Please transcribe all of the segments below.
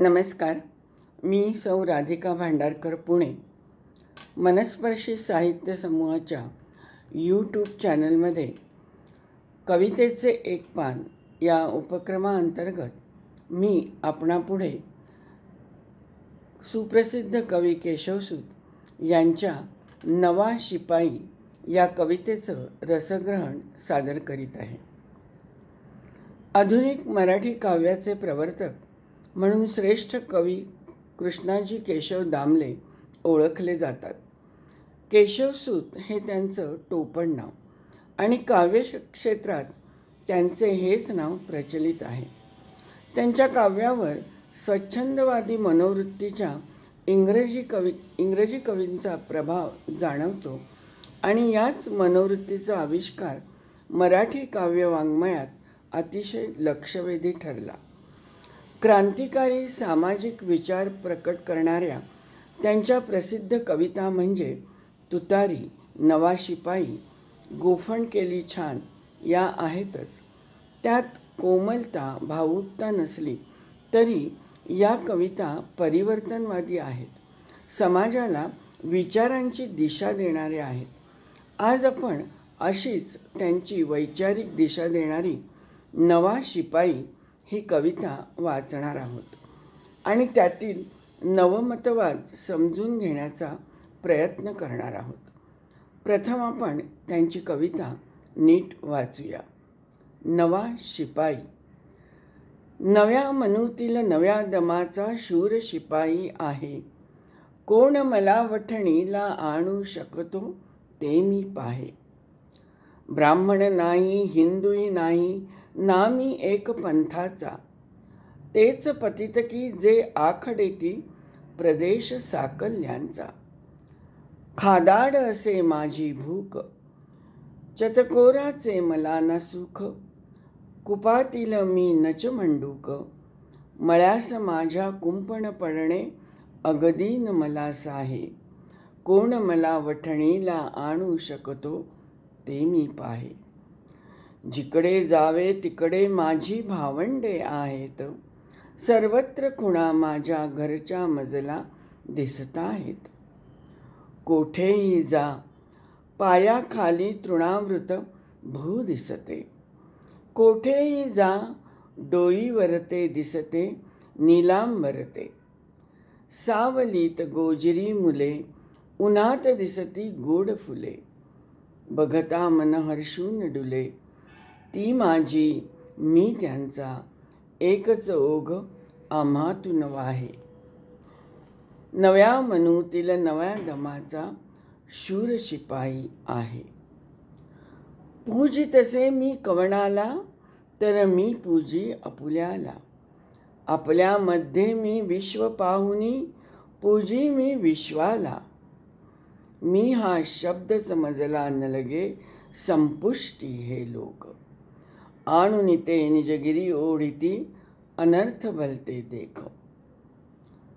नमस्कार. मी सौ राधिका भांडारकर पुणे. मनस्पर्शी साहित्य समूहाच्या यूट्यूब चॅनलमध्ये कवितेचे एक पान या उपक्रमाअंतर्गत मी आपणापुढे सुप्रसिद्ध कवी केशवसूत यांच्या नवा शिपाई या कवितेचं रसग्रहण सादर करीत आहे. आधुनिक मराठी काव्याचे प्रवर्तक म्हणून श्रेष्ठ कवी कृष्णाजी केशव दामले ओळखले जातात. केशवसूत हे त्यांचं टोपण नाव आणि काव्य क्षेत्रात त्यांचे हेच नाव प्रचलित आहे. त्यांच्या काव्यावर स्वच्छंदवादी मनोवृत्तीच्या इंग्रजी कवी इंग्रजी कवींचा प्रभाव जाणवतो आणि याच मनोवृत्तीचा आविष्कार मराठी काव्यवाङ्मयात अतिशय लक्षवेधी ठरला. क्रांतिकारी सामाजिक विचार प्रकट करणाऱ्या त्यांच्या प्रसिद्ध कविता म्हणजे तुतारी नवा शिपाई गोफण केली छान या आहेतच. त्यात कोमलता भावुकता नसली तरी या कविता परिवर्तनवादी आहेत. समाजाला विचारांची दिशा देणाऱ्या आहेत. आज आपण अशीच त्यांची वैचारिक दिशा देणारी नवा शिपाई ही कविता वाचणार आहोत. आणि त्यातील नवमतवाद समजून घेण्याचा प्रयत्न करणार आहोत. प्रथम आपण त्यांची कविता नीट वाचूया. नवा शिपाई. नव्या मनूतील नव्या दमाचा शूर शिपाई आहे. कोण मला वठणीला आणू शकतो ते मी पाहे. ब्राह्मण नाही हिंदूही नाही ना मी एक पंथाचा. तेच पतित की जे आखडेती प्रदेश साकल्यांचा. खादाड असे माझी भूक चतकोराचे मला न सुख. कुपातील मी नच मंडूक मळ्यास माझ्या कुंपण पडणे अगदीन मला साहे. कोण मला वठणीला आणू शकतो ते मी पाहे. जिकडे जावे तिकडे माझी भावंडे आहेत. सर्वत्र खुणा माझ्या घरच्या मजला दिसत आहेत कोठेही जा पायाखाली तृणावृत भू दिसते. कोठेही जा डोईवरते दिसते नीलांबरते सावलीत गोजरी मुले उन्हात दिसती गोड फुले. बघता मन हर्षून डुले. ती माझी मी त्यांचा एकच ओघ आम्हातून वाहे. नव्या मनूतील नव्या दमाचा शूर शिपाई आहे. पूजी तसे मी कवणाला तर मी पूजी अपुल्याला. आपल्यामध्ये मी विश्व पाहुनी पूजी मी विश्वाला. मी हा शब्द समजला न लगे संपुष्टी हे लोक. आणून ते निजगिरी ओढीती अनर्थ भलते देख.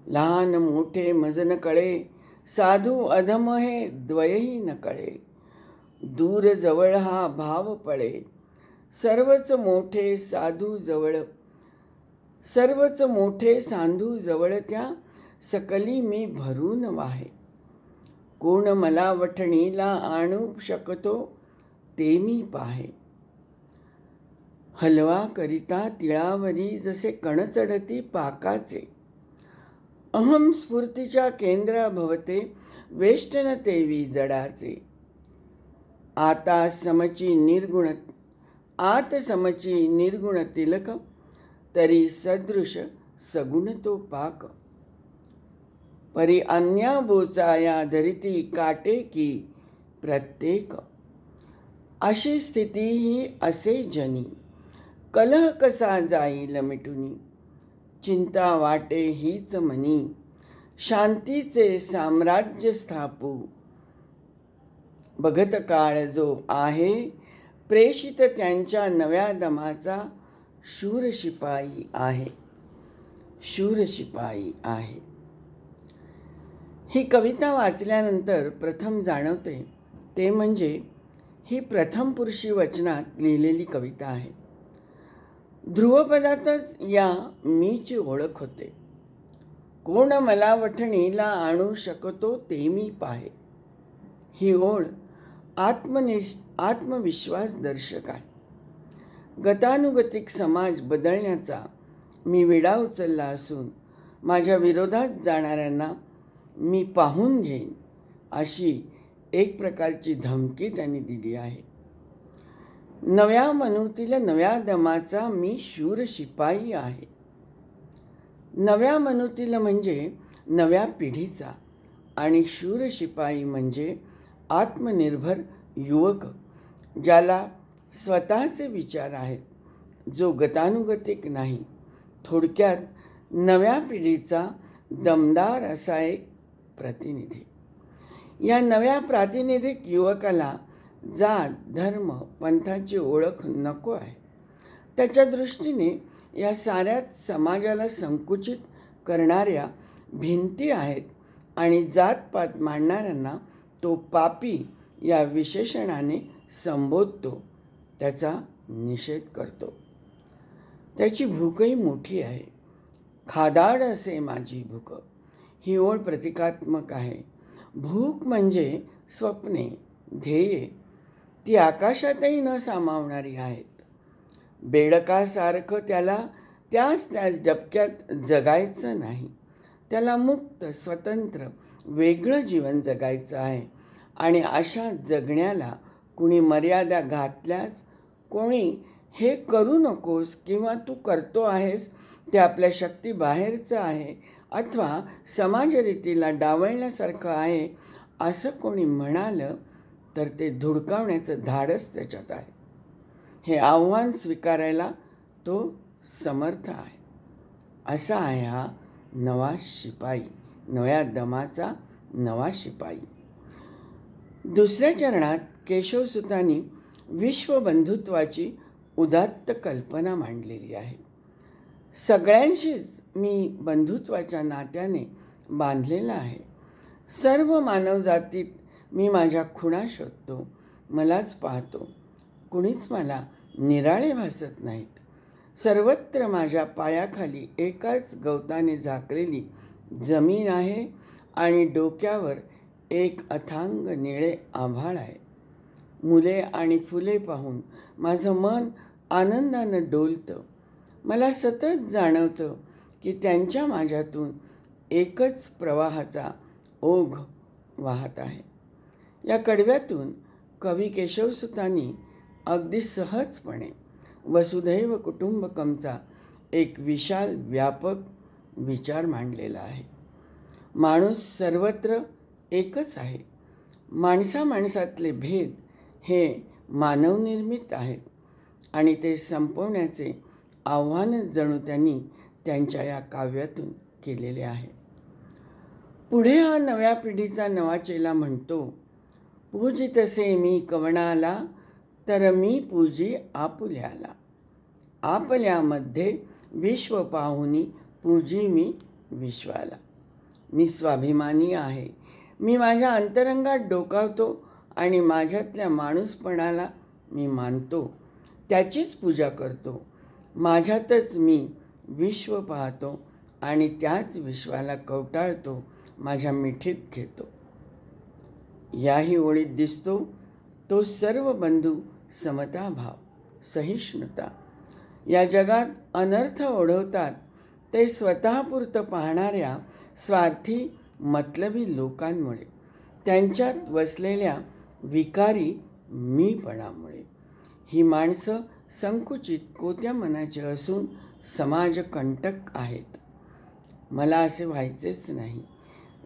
लहान मोठे मज न कळे साधू अधम हे द्वयही न कळे दूर जवळ हा भाव पळे सर्वच मोठे साधू जवळ. सर्वच मोठे सांधू जवळ त्या सकली मी भरून वाहे. कोण मला वठणीला आणू शकतो ते मी पाहे. हलवा करिता तिळावरी जसे कण चढती पाकाचे. अहम स्फूर्तीच्या केंद्रा भवते वेष्टन तेवी जडाचे. आता समची निर्गुण आत समची निर्गुण तिलक तरी सदृश सगुण तो पाक. परी अन्या बोचाया धरिती काटे की प्रत्येक. अशी स्थिती ही असे जनी. कलह कसा जाईल मिटुनी? चिंता वाटे हीच मनी शांतीचे साम्राज्य स्थापू. बघत काळ जो आहे प्रेषित त्यांच्या नव्या दमाचा शूर शिपाई आहे. शूर शिपाई आहे. ही कविता वाचल्यानंतर प्रथम जाणवते ते म्हणजे ही प्रथम पुरुषी वचनात लिहिलेली कविता आहे. ध्रुवपदातच या मीची ओळख होते. कोण मला वठणीला आणू शकतो ते मी पाहे. ही ओळ आत्मनिश आत्मविश्वास दर्शक आहे. गतानुगतिक समाज बदलण्याचा मी विडा उचलला असून माझ्या विरोधात जाणाऱ्यांना मी पाहून घेईन अशी एक प्रकारची धमकी त्यांनी दिली आहे. नव्या मनूतील नव्या दमाचा मी शूर शिपाई आहे. नव्या मनूतील म्हणजे नव्या पिढीचा आणि शूर शिपाई म्हणजे आत्मनिर्भर युवक ज्याला स्वतःचे विचार आहेत जो गतानुगतिक नाही. थोडक्यात नव्या पिढीचा दमदार असा एक प्रतिनिधी. या नव्या प्रातिनिधिक युवकाला जात धर्म पंथाची ओळख नको आहे. त्याच्या दृष्टीने या साऱ्याच समाजाला संकुचित करणाऱ्या भिंती आहेत आणि जातपात मांडणाऱ्यांना तो पापी या विशेषणाने संबोधतो त्याचा निषेध करतो. त्याची भूकही मोठी आहे. खादाड असे माझी भूक. ही ओळ प्रतिकात्मक आहे. भूक म्हणजे स्वप्ने ध्येये. ती आकाशातही न सामावणारी आहेत. बेडकासारखं त्याला त्याच त्याच डबक्यात जगायचं नाही. त्याला मुक्त स्वतंत्र वेगळं जीवन जगायचं आहे. आणि अशा जगण्याला कुणी मर्यादा घातल्यास कोणी हे करू नकोस किंवा तू करतो आहेस ते आपल्या शक्तीबाहेरचं आहे अथवा समाजरीतीला डावळण्यासारखं आहे असं कोणी म्हणालं तर ते धुडकावण्याचं धाडस त्याच्यात आहे. हे आव्हान स्वीकारायला तो समर्थ आहे. असा आहे हा नवा शिपाई नव्या दमाचा नवा शिपाई. दुसऱ्या चरणात केशवसुतांनी विश्वबंधुत्वाची उदात्त कल्पना मांडलेली आहे. सगळ्यांशीच मी बंधुत्वाच्या नात्याने बांधलेला आहे. सर्व मानवजातीत मी माझ्या खुणा शोधतो मलाच पाहतो. कुणीच मला निराळे भासत नाहीत. सर्वत्र माझ्या पायाखाली एकाच गवताने झाकलेली जमीन आहे आणि डोक्यावर एक अथांग निळे आभाळ आहे. मुले आणि फुले पाहून माझं मन आनंदानं डोलतं. मला सतत जाणवतं की त्यांच्या माझ्यातून एकच प्रवाहाचा ओघ वाहत आहे. या कडव्यातून कवी केशवसुतांनी अगदी सहजपणे वसुधैव कुटुंबकमचा एक विशाल व्यापक विचार मांडलेला आहे. माणूस सर्वत्र एकच आहे. माणसा माणसातले भेद हे मानवनिर्मित आहेत आणि ते संपवण्याचे आव्हान जणू त्यांनी त्यांच्या या काव्यातून केलेले आहे. पुढे हा नव्या पिढीचा नवा चेला म्हणतो पूजितसे मी कवणाला तर मी पूजी आपुल्याला. आपल्यामध्ये विश्व पाहुनी पूजी मी विश्वाला. मी स्वाभिमानी आहे. मी माझ्या अंतरंगात डोकावतो आणि माझ्यातल्या माणूसपणाला मी मानतो. त्याचीच पूजा करतो. माझ्यातच मी विश्व पाहतो आणि त्याच विश्वाला कवटाळतो माझ्या मिठीत घेतो. याही ओळीत दिसतो तो सर्व बंधू समताभाव सहिष्णुता. या जगात अनर्थ ओढवतात ते स्वतःपुरतं पाहणाऱ्या स्वार्थी मतलबी लोकांमुळे त्यांच्यात वसलेल्या विकारी मीपणामुळे. ही माणसं संकुचित कोत्या मनाची असून समाजकंटक आहेत. मला असे व्हायचेच नाही.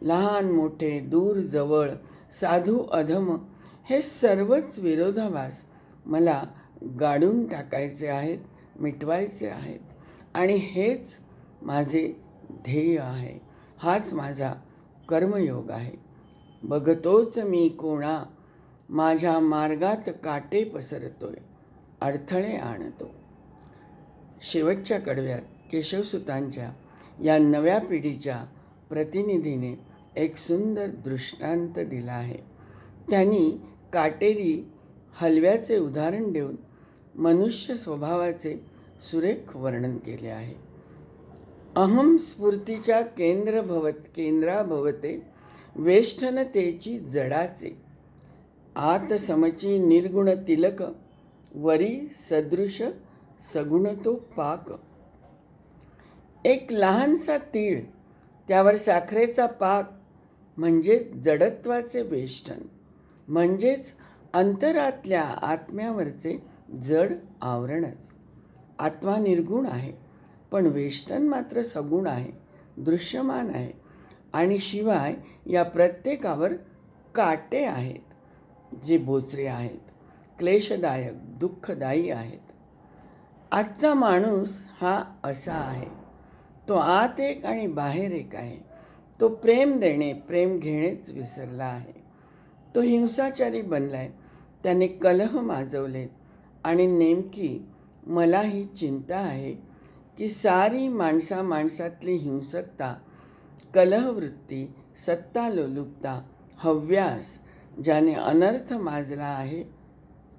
लहान मोठे दूर जवळ साधू अधम हे सर्वच विरोधाभास मला गाडून टाकायचे आहेत मिटवायचे आहेत. आणि हेच माझे ध्येय आहे. हाच माझा कर्मयोग आहे. बघतोच मी कोणा माझ्या मार्गात काटे पसरतोय अडथळे आणतो. शेवटच्या कडव्यात केशवसुतांच्या या नव्या पिढीच्या प्रतिनिधीने एक सुंदर दृष्टांत दिला आहे. त्यांनी काटेरी हलव्याचे उदाहरण देऊन मनुष्य स्वभावाचे सुरेख वर्णन केले आहे. अहम स्फूर्तीच्या केंद्रभवत केंद्राभवते वेष्टनतेची वेष्ठनतेची जडाचे. आतसमची निर्गुण तिलक वरी सदृश सगुण तो पाक. एक लहानसा तीळ त्यावर साखरेचा पाक म्हणजेच जडत्वाचे वेष्टन म्हणजेच अंतरातल्या आत्म्यावरचे जड आवरणच. आत्मा निर्गुण आहे पण वेष्टन मात्र सगुण आहे दृश्यमान आहे आणि शिवाय या प्रत्येकावर काटे आहेत जे बोचरे आहेत क्लेशदायक दुःखदायी आहेत. आजचा माणूस हा असा आहे. तो आत एक आणि बाहेर एक आहे. तो प्रेम देणे प्रेम घेणेच विसरला आहे. तो हिंसाचारी बनला आहे त्याने कलह माजवले आणि नेमकी मला ही चिंता आहे की सारी माणसा माणसातली हिंसकता कलहवृत्ती सत्ता लोलुपता हव्यास ज्याने अनर्थ माजला आहे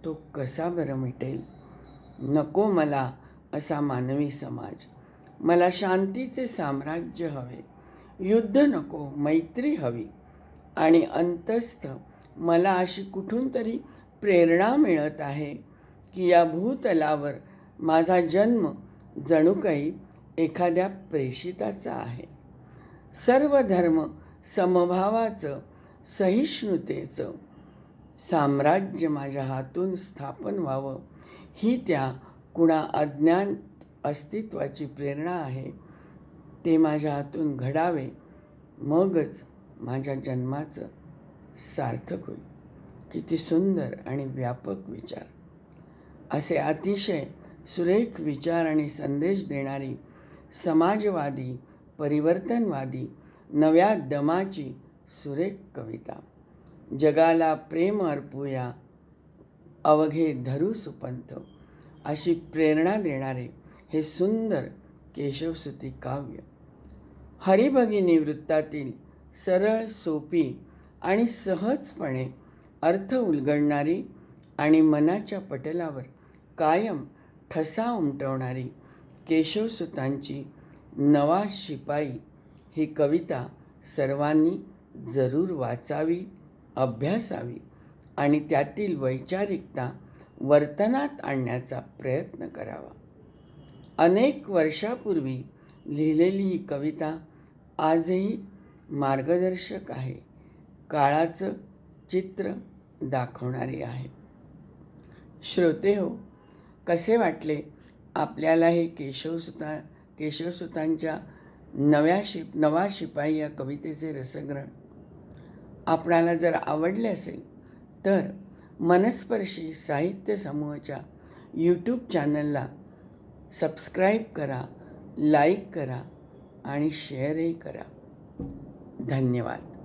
तो कसा बरं मिटेल? नको मला असा मानवी समाज. मला शांतीचे साम्राज्य हवे. युद्ध नको मैत्री हवी. आणि अंतस्थ मला अशी कुठून तरी प्रेरणा मिळत आहे की या भूतलावर माझा जन्म जणू काही एखाद्या प्रेषिताचा आहे. सर्व धर्म समभावाचं सहिष्णुतेचं साम्राज्य माझ्या हातून स्थापन व्हावं ही त्या कुणा अज्ञान अस्तित्वाची प्रेरणा आहे ते माझ्या हातून घडावे मगच माझ्या जन्माचं सार्थक होईल. किती सुंदर आणि व्यापक विचार. असे अतिशय सुरेख विचार आणि संदेश देणारी समाजवादी परिवर्तनवादी नव्या दमाची सुरेख कविता. जगाला प्रेम अर्पूया अवघे धरू सुपंथ अशी प्रेरणा देणारे हे सुंदर केशवसुती काव्य. हरिभगिनी वृत्तातील सरळ सोपी आणि सहजपणे अर्थ उलगडणारी आणि मनाच्या पटलावर कायम ठसा उमटवणारी केशवसुतांची नवा शिपाई ही कविता सर्वांनी जरूर वाचावी अभ्यासावी. आणि त्यातील वैचारिकता वर्तनात आणण्याचा प्रयत्न करावा. अनेक वर्षापूर्वी लिहिलेली ही कविता आजही मार्गदर्शक आहे. काळाचं चित्र दाखवणारी आहे. श्रोते हो कसे वाटले आपल्याला हे केशवसुता केशवसुतांच्या नव्या शिप नवा शिपाई या कवितेचे रसग्रहण? आपणाला जर आवडले असेल तर मनस्पर्शी साहित्य समूहाच्या यूट्यूब चॅनलला सबस्क्राईब करा लाईक करा आणि शेअरही करा. धन्यवाद.